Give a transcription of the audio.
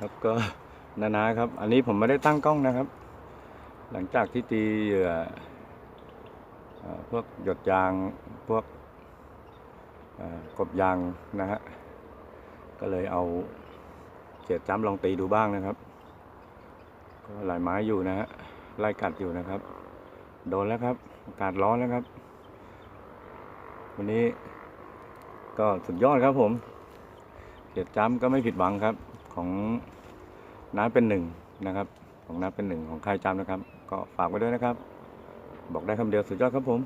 ครับก็นานาครับ อันนี้ผมไม่ได้ตั้งกล้องนะครับ หลังจากที่ตีเหยื่อพวกหยดยางพวกกบยางนะฮะก็เลยเอาเกียดจ้ำลองตีดูบ้างนะครับ ก็หลายไม้อยู่นะฮะไล่กัดอยู่นะครับ โดนแล้วครับอากาศร้อนแล้วครับ วันนี้ก็สุดยอดครับผมเกียรติจ้ำก็ไม่ผิดหวังครับ ของน้าเป็นหนึ่งนะครับ ของน้าเป็นหนึ่งของค่ายจำนะครับ ก็ฝากไว้ด้วยนะครับ บอกได้คำเดียวสุดยอดครับผม